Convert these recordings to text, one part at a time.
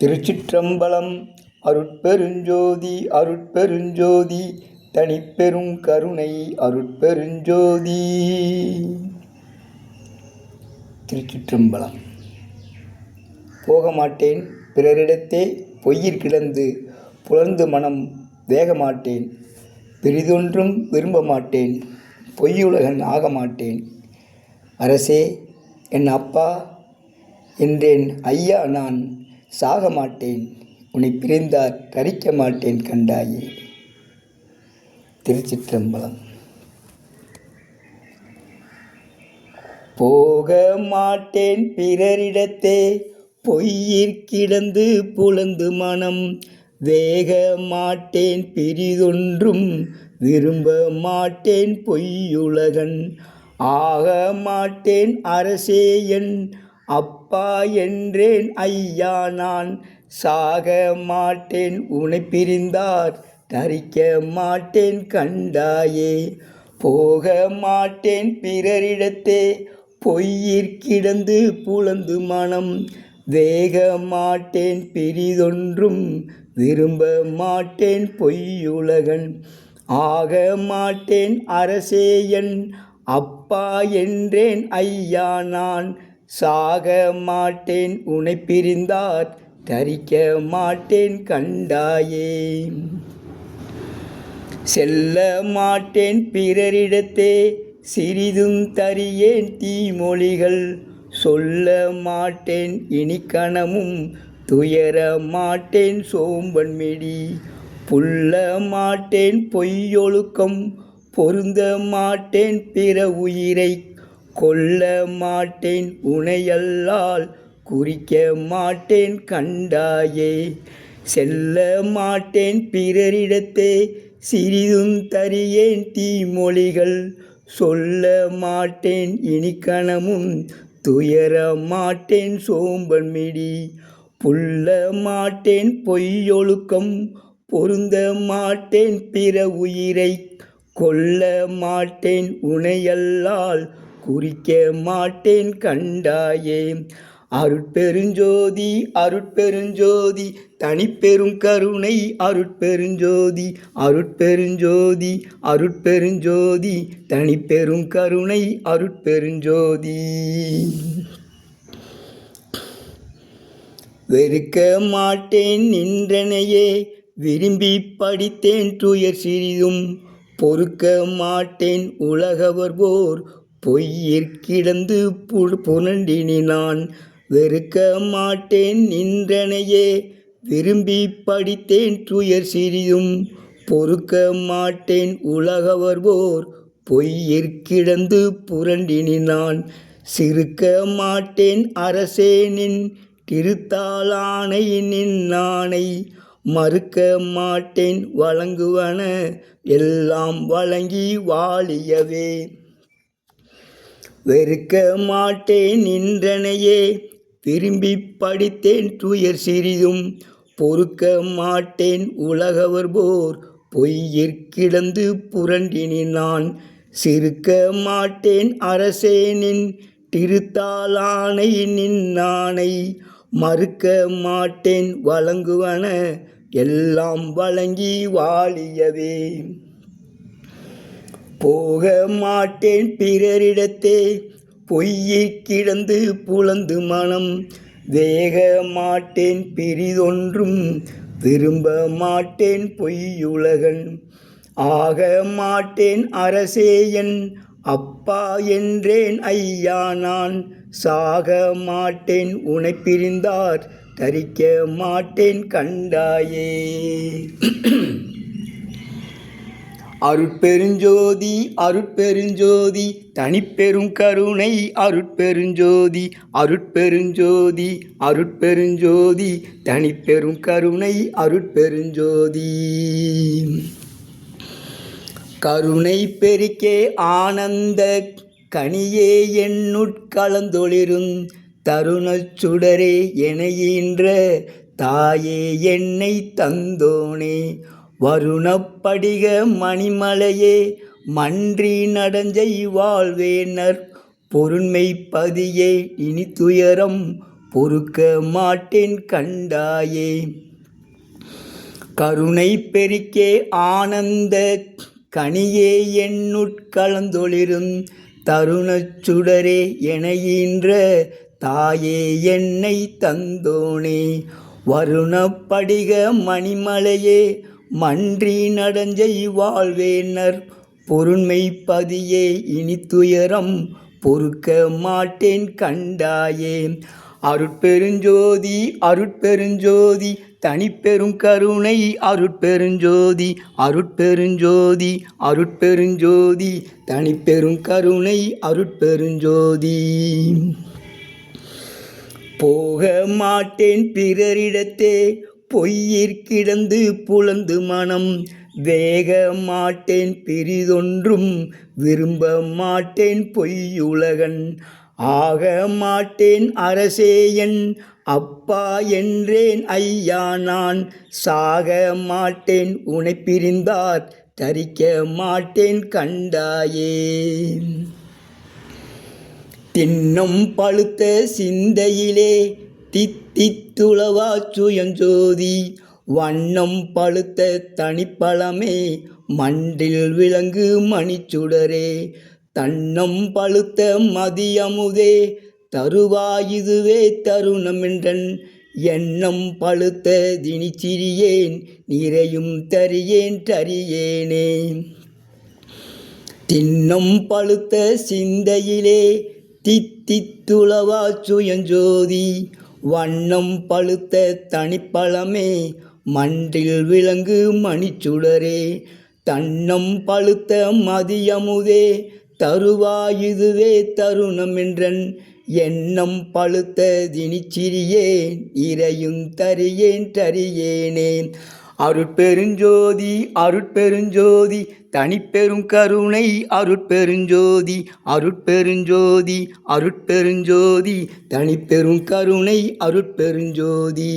திருச்சிற்றம்பலம் அருட்பெருஞ்சோதி அருட்பெருஞ்சோதி தனிப்பெரும் கருணை அருட்பெருஞ்சோதி. திருச்சிற்றம்பலம். போக மாட்டேன் பிறரிடத்தே பொய்யிற் கிடந்து புலர்ந்து மனம் வேக மாட்டேன். பிறிதொன்றும் விரும்ப மாட்டேன் பொய்யுலகன் ஆக மாட்டேன். அரசே என் அப்பா என்றேன் ஐயா நான் சாக மாட்டேன் உன்னை பிரிந்தார் தரிக்க மாட்டேன் கண்டாயே. திருச்சிற்றம்பலம். போக மாட்டேன் பிறரிடத்தே பொய்யிற் கிடந்து புலந்து மனம். வேக மாட்டேன் பிரிதொன்றும் விரும்ப மாட்டேன் பொய்யுலகன். ஆக மாட்டேன் அரசேயன் அப்பா என்றேன் ஐயா நான். சாக மாட்டேன் உனை பிரிந்தார். தரிக்க மாட்டேன் கண்டாயே. போக மாட்டேன் பிறரிடத்தே. பொய்யிற் கிடந்து புலந்து மனம். வேக மாட்டேன் பிரிதொன்றும். விரும்ப மாட்டேன் பொய்யுலகன். ஆக மாட்டேன் அரசேயன். அப்பா என்றேன் ஐயா நான். சாக மாட்டேன் உனை பிரிந்தார் தரிக்க மாட்டேன் கண்டாயே. செல்ல மாட்டேன் பிறரிடத்தே சிறிதும் தரியேன் தீமொழிகள். சொல்ல மாட்டேன் இனி கணமும் துயர மாட்டேன் சோம்பன்மிடி புல்ல மாட்டேன் பொய்யொழுக்கம் பொருந்த மாட்டேன் பிற உயிரை கொல்ல மாட்டேன் உனையல்லால் குறிக்க மாட்டேன் கண்டாயே. செல்ல மாட்டேன் பிறரிடத்தே சிறிதும் தரியேன் தீமொழிகள். சொல்ல மாட்டேன் இனிக்கணமும் துயர மாட்டேன் சோம்பன்மிடி புல்ல மாட்டேன் பொய்யொழுக்கம் பொருந்த மாட்டேன் பிற உயிரை. கொல்ல மாட்டேன் உனையல்லால் குறிக்க மாட்டேன் கண்டாயே. அருட்பெருஞ்சோதி அருட்பெருஞ்சோதி தனிப்பெரும் கருணை அருட்பெருஞ்சோதி அருட்பெருஞ்சோதி அருட்பெருஞ்சோதி தனிப்பெரும் கருணை அருட்பெருஞ்சோதி. வெறுக்க மாட்டேன் நின்றனையே. விரும்பி படித்தேன் துயர் சிறிதும். பொறுக்க மாட்டேன் உலகவர் போர். பொய்யிற் கிடந்து புனண்டினி நான் வெறுக்க மாட்டேன் நின்றனையே. விரும்பி படித்தேன் துயர் சிறியும் பொறுக்க மாட்டேன் உலகவர்வோர் பொய்யிற் கிடந்து புரண்டினி நான் சிறுக்க மாட்டேன் அரசேனின் திருத்தாளானை நின் நாணை மறுக்க மாட்டேன் வழங்குவன. எல்லாம் வழங்கி வாழியவே. வெறுக்க மாட்டேன் நின்றனையே. விரும்பி படித்தேன் துயர் சிறிதும். பொறுக்க மாட்டேன் உலகவர் போர். பொய்யிற் கிடந்து நான். சிறுக்க மாட்டேன் அரசேனின் திருத்தாளானை நின். மறுக்க மாட்டேன் வழங்குவன எல்லாம் வழங்கி வாழியவே. போக மாட்டேன் பிறரிடத்தே. பொய்யை கிடந்து புலந்து மனம். வேக மாட்டேன் பிரிதொன்றும் விரும்ப மாட்டேன் பொய்யுலகன். ஆக மாட்டேன் அரசேயன். அப்பா என்றேன் ஐயா நான். சாக மாட்டேன் உனை பிரிந்தார். தரிக்க மாட்டேன் கண்டாயே. அருட்பெருஞ்சோதி அருட்பெருஞ்சோதி தனிப்பெரும் கருணை அருட்பெருஞ்சோதி அருட்பெருஞ்சோதி அருட்பெருஞ்சோதி தனிப்பெரும் கருணை அருட்பெருஞ்சோதி. கருணை பெருக்கே ஆனந்த கனியே என்னுட்கலந்தொளிரும் தருணச் சுடரே என தாயே என்னை தந்தோனே. வருணப்படிக மணிமலையே மன்றி நடஞ்சை வாழ்வேனர். பொருண்மை பதியே இனி துயரம் பொறுக்க மாட்டேன் கண்டாயே. கருணை பெருக்கே ஆனந்த கனியே என்னுட்கலந்தொளிரும் தருணச் சுடரே எனையின்ற தாயே என்னை தந்தோனே. வருணப்படிக மணிமலையே மன்றி நடஞ்சை வாழ்வேனர். பொருண்மை பதியே இனி துயரம் பொறுக்க மாட்டேன் கண்டாயே. அருட்பெருஞ்சோதி அருட்பெருஞ்சோதி தனிப்பெரும் கருணை. அருட்பெருஞ்சோதி அருட்பெருஞ்சோதி அருட்பெருஞ்சோதி தனிப்பெரும் கருணை. அருட்பெருஞ்சோதி. போக மாட்டேன் பிறரிடத்தே. பொய்யிற் கிடந்து புலந்து மனம். வேக மாட்டேன் பெரிதொன்றும் விரும்ப மாட்டேன் பொய்யுலகன். ஆக மாட்டேன் அரசேயன். அப்பா என்றேன் ஐயா நான். சாக மாட்டேன் உனை பிரிந்தார். தரிக்க மாட்டேன் கண்டாயே. தின்னும் பழுத்த சிந்தையிலே தித்தித்துளவா சுயஞ்சோதி வண்ணம் பழுத்த தனிப்பழமே மண்டில் விலங்கு மணிச்சுடரே. தன்னம் பழுத்த மதியமுதே தருவாயுதுவே தருணமென்றன் எண்ணம் பழுத்த தினிச்சிறியேன் நிறையும் தரியேன் தரியேனே தின்னம் பழுத்த சிந்தையிலே தித்தித்துளவா சுயஞ்சோதி வண்ணம் பழுத்த தனிப்பழமே மன்றில் விளங்கு மணிச்சுடரே. தன்னம் பழுத்த மதியமுதே தருவாயுதுவே தருணம் என்றன். எண்ணம் பழுத்த தினிச்சிறியேன் இறையும் தரியேன் தரியேனே. அருட்பெருஞ்சோதி அருட்பெருஞ்சோதி தனிப்பெரும் கருணை அருட்பெருஞ்சோதி அருட்பெருஞ்சோதி அருட்பெருஞ்சோதி தனிப்பெரும் கருணை அருட்பெருஞ்சோதி.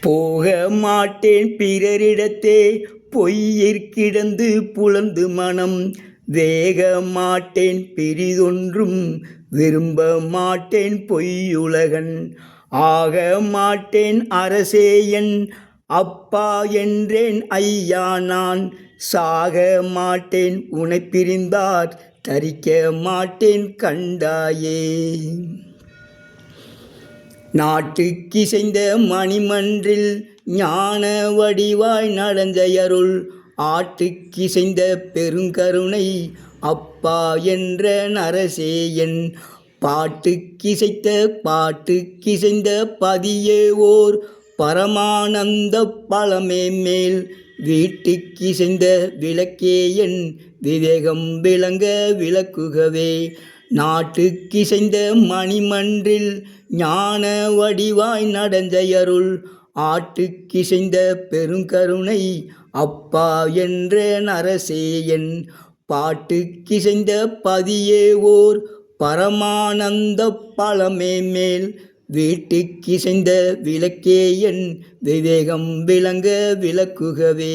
போக மாட்டேன் பிறரிடத்தே பொய்யிற் கிடந்து புலந்து மனம். வேக மாட்டேன் பிரிதொன்றும் விரும்ப மாட்டேன் பொய்யுலகன். ஆக மாட்டேன் அரசேயன். அப்பா என்றேன் ஐயா நான். சாக மாட்டேன் உனை பிரிந்தார். தரிக்க மாட்டேன் கண்டாயே. நாட்டுக்கிசைந்த மணிமன்றில் ஞான வடிவாய் நடந்தையருள் ஆட்டுக்கிசைந்த பெருங்கருணை அப்பா என்ற நரசேயன். பாட்டு கிசைந்த பாட்டு கிசைந்த பதியே ஓர் பரமானந்த பழமே மேல். வீட்டுக்கிசைந்த விளக்கே என் விவேகம் விளங்க விளக்குகவே. நாட்டுக்கிசைந்த மணிமன்றில் ஞான வடிவாய் நடந்தையருள் ஆட்டுக்கிசைந்த பெருங்கருணை அப்பா என்ற நரசேயன் பாட்டுக்கிசைந்த பதியே ஓர் பரமானந்த பழமே மேல் வீட்டுக்கிசைந்த விளக்கே என் விவேகம் விளங்க விளக்குகவே.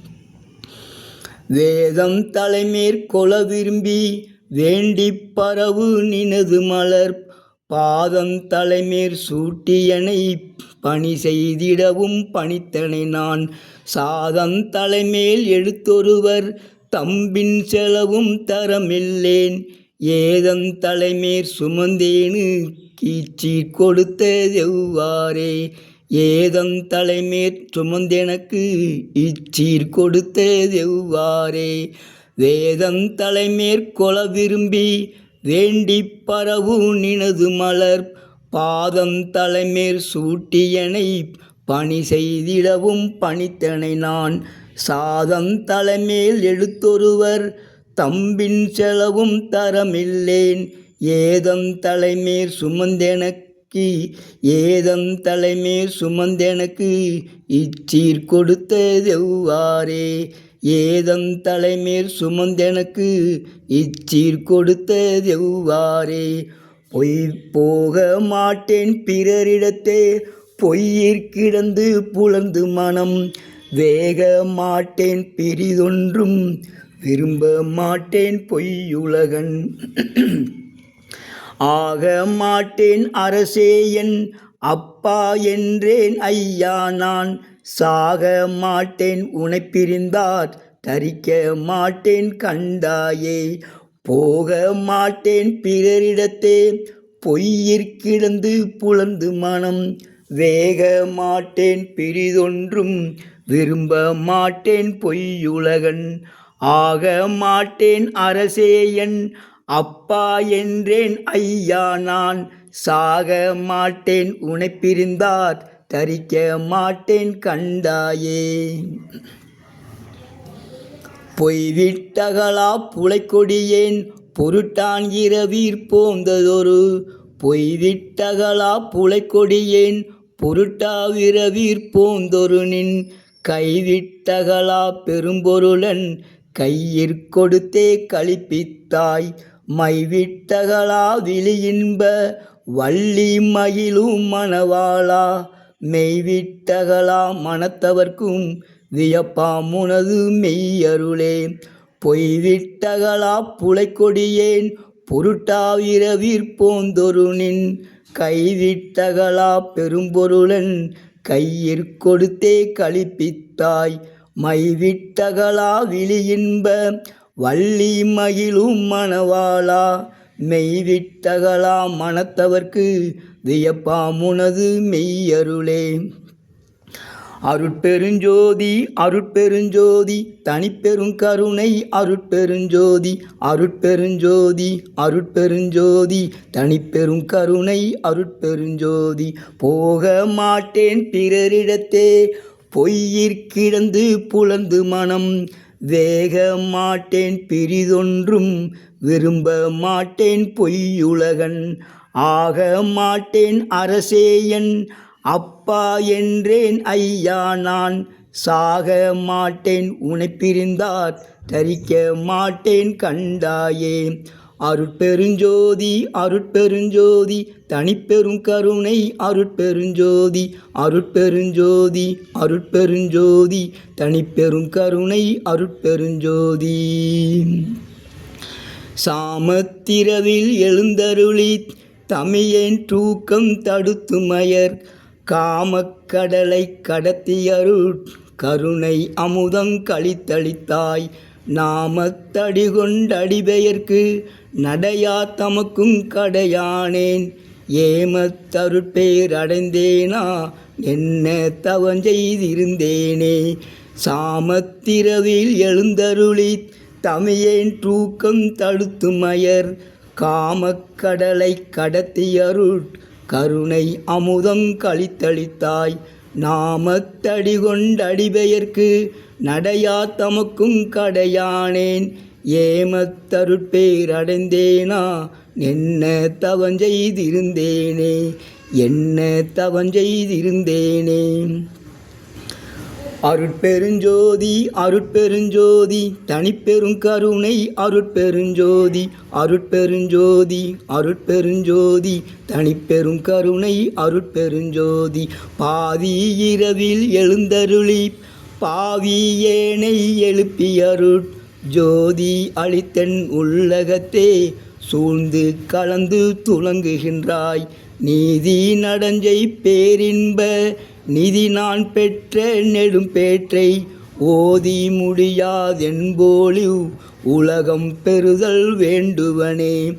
வேதம் தலைமேற்கொள்ள விரும்பி வேண்டி பரவு நினது மலர். பாதம் தலைமேற் சூட்டியனை பணி செய்திடவும் பணித்தனை நான். சாதம் தலைமேல் எடுத்தொருவர் தம்பின் செலவும் தரமில்லேன். ஏதம் தலைமேற் சுமந்தேனு கீச்சி கொடுத்ததெவ்வாறே. ஏதம் தலைமேற் சுமந்தெனக்கு இச்சீர் கொடுத்ததெவ்வாறே வேதம் தலைமேற்கொள விரும்பி வேண்டி பரவு நினது மலர் பாதம் தலைமேற் சூட்டியனை பணி செய்திடவும் பணித்தனை நான். சாதம் தலைமேல் எடுத்தொருவர் தம்பின் செலவும் தரமில்லேன். ஏதம் தலைமேற் சுமந்தெனக் தூக்கி ஏதம் தலைமே சுமந்தெனக்கு இச்சீர் கொடுத்ததெவ்வாறே? ஏதம் தலைமேல் சுமந்தெனக்கு இச்சீர் கொடுத்ததெவ்வாறே? பொய் போக மாட்டேன் பிறரிடத்தே பொய்யிற் கிடந்து புலந்து மனம். வேக மாட்டேன் பிரிதொன்றும் விரும்ப மாட்டேன் பொய்யுலகன். ஆக மாட்டேன் அரசே என் அப்பா என்றேன் ஐயா நான். சாக மாட்டேன் உனை பிரிந்தார் தரிக்க மாட்டேன் கண்டாயே. போக மாட்டேன் பிறரிடத்தே. பொய்யிற்கிடந்து புலந்து மனம். வேக மாட்டேன் பிரிதொன்றும் விரும்ப மாட்டேன் பொய்யுலகன். ஆக மாட்டேன் அரசேயன். அப்பா என்றேன் ஐயா நான். சாக மாட்டேன் உனை பிரிந்தார் தரிக்க மாட்டேன் கண்டாயே. பொய்விட்டகளா புலைக்கொடியேன் பொருட்டான் இரவீர் போந்ததொரு. பொய்விட்டகளா புலைக்கொடியேன் பொருட்டாவிரவீர் போந்தொரு நின். கைவிட்டகளா பெரும்பொருளன் கையிற் கொடுத்தே கழிப்பித்தாய் மைவிட்டகலா விழியின்ப வள்ளி மகிழும் மணவாளா மெய்விட்டகலா மனத்தவர்க்கும் வியப்பா முனது மெய்யருளே. பொய்விட்டகலா புலைக்கொடியேன் பொருட்டாவிரவிற் போந்தொருனின் கைவிட்டகளா பெரும்பொருளன் கையிற் கொடுத்தே கழிப்பித்தாய் மைவிட்டகலா விழியின்ப வள்ளி மகிழும் மணவாளா மெய்விட்டகலா மனத்தவர்க்கு வியப்பாமுனது மெய்யருளே. அருட்பெருஞ்சோதி அருட்பெருஞ்சோதி தனிப்பெரும் கருணை அருட்பெருஞ்சோதி அருட்பெருஞ்சோதி அருட்பெருஞ்சோதி தனிப்பெரும் கருணை அருட்பெருஞ்சோதி. போக மாட்டேன் பிறரிடத்தே பொய்யிற் கிடந்து புலந்து மனம் வேக மாட்டேன் பிரிதொன்றும் விரும்ப மாட்டேன் பொய்யுலகன். ஆக மாட்டேன் அரசேயன். அப்பா என்றேன் ஐயா நான். சாக மாட்டேன் உனை பிரிந்தார் தரிக்க மாட்டேன் கண்டாயே. அருட்பெருஞ்சோதி அருட்பெருஞ்சோதி தனிப்பெரும் கருணை அருட்பெருஞ்சோதி அருட்பெருஞ்சோதி அருட்பெருஞ்சோதி தனிப்பெரும் கருணை அருட்பெருஞ்சோதி. சாமத்திரவில் எழுந்தருளி தமியேன் தூக்கம் தடுத்து மயர். காமக்கடலை கடத்தியருள் கருணை அமுதம் கழித்தளித்தாய். நாமத்தடி கொண்டடிபெயர்க்கு நடையா தமக்கும் கடையானேன். ஏமத்தருட்பேர் அடைந்தேனா என்ன தவஞ்செய்திருந்தேனே சாமத்திரவில் எழுந்தருளி தமியேன் தூக்கம் தடுத்து மயர். காமக்கடலை கடத்தியருட் கருணை அமுதம் கழித்தளித்தாய் நாமத்தடி கொண்டடிபெயர்க்கு நடையா தமக்கும் கடையானேன். ஏமத்தருட்பேர் அடைந்தேனா என்ன தவஞ்செய்திருந்தேனே என்ன தவஞ்செய்திருந்தேனே. அருட்பெருஞ்சோதி அருட்பெருஞ்சோதி தனிப்பெரும் கருணை அருட்பெருஞ்சோதி அருட்பெருஞ்சோதி அருட்பெருஞ்சோதி தனிப்பெரும் கருணை அருட்பெருஞ்சோதி. பாதி இரவில் எழுந்தருளி பாவி ஏனை எழுப்பியருட். ஜோதி அளித்தன் உள்ளகத்தே சூழ்ந்து கலந்து துலங்குகின்றாய். நீதி நடஞ்சை பேரின்ப நிதி நான் பெற்ற நெடும் பேற்றை ஓதி முடியாதென்போலி உலகம் பெறுதல் வேண்டுவனே.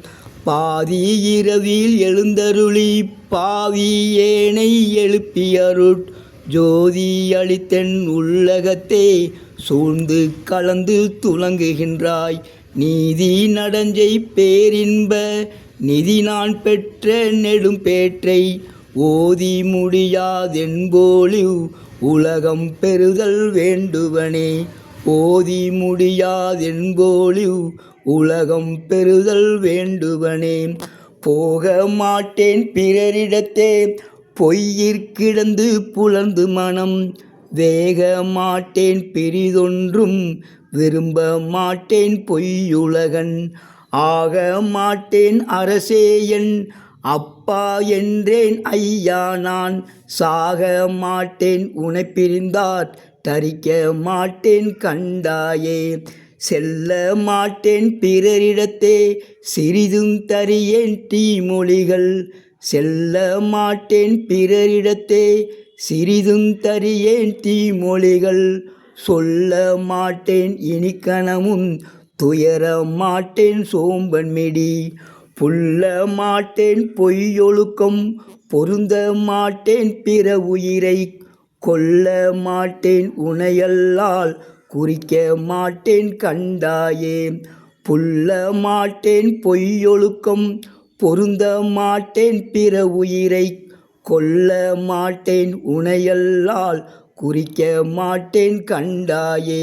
பாதி இரவில் எழுந்தருளி பாவி ஏனை எழுப்பியருட் ஜோதி அளித்தென் உள்ளகத்தே சூழ்ந்து கலந்து துலங்குகின்றாய். நீதி நடஞ்சை பேரின்ப நிதி நான் பெற்ற நெடும் பேற்றை ஓதி முடியாதென்போலிவ் உலகம் பெறுதல் வேண்டுவனே. ஓதி முடியாதென்போலிவ் உலகம் பெறுதல் வேண்டுவனே. போக மாட்டேன் பிறரிடத்தே பொய்யிற்கிடந்து புலர்ந்து மனம். வேக மாட்டேன் பெரிதொன்றும் விரும்ப மாட்டேன் பொய்யுலகன். ஆக மாட்டேன் அரசே என் அப்பா என்றேன் ஐயா நான். சாக மாட்டேன் உனை பிரிந்தார் தரிக்க மாட்டேன் கண்டாயே. செல்ல மாட்டேன் பிறரிடத்தே. சிறிதும் தரியேன் தீமொழிகள். செல்ல மாட்டேன் பிறரிடத்தே. சிறிதும் தரியேன் தீமொழிகள். சொல்ல மாட்டேன் இனிக்கணமும். துயர மாட்டேன் சோம்பன்மிடி புல்ல மாட்டேன் பொய்யொழுக்கம் பொருந்த மாட்டேன் பிற உயிரை கொல்ல மாட்டேன் உனையல்லால் குறிக்க மாட்டேன் கண்டாயே. புல்ல மாட்டேன் பொய்யொழுக்கம் பொருந்த மாட்டேன் பிற உயிரை கொல்ல மாட்டேன் உனையல்லால் குறிக்க மாட்டேன் கண்டாயே.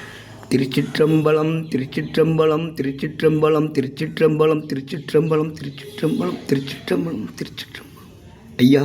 திருச்சிற்றம்பலம் திருச்சிற்றம்பலம் திருச்சிற்றம்பலம் திருச்சிற்றம்பலம் திருச்சிற்றம்பலம் திருச்சிற்றம்பலம் திருச்சிற்றம்பலம் திருச்சிற்றம்பலம் ஐயா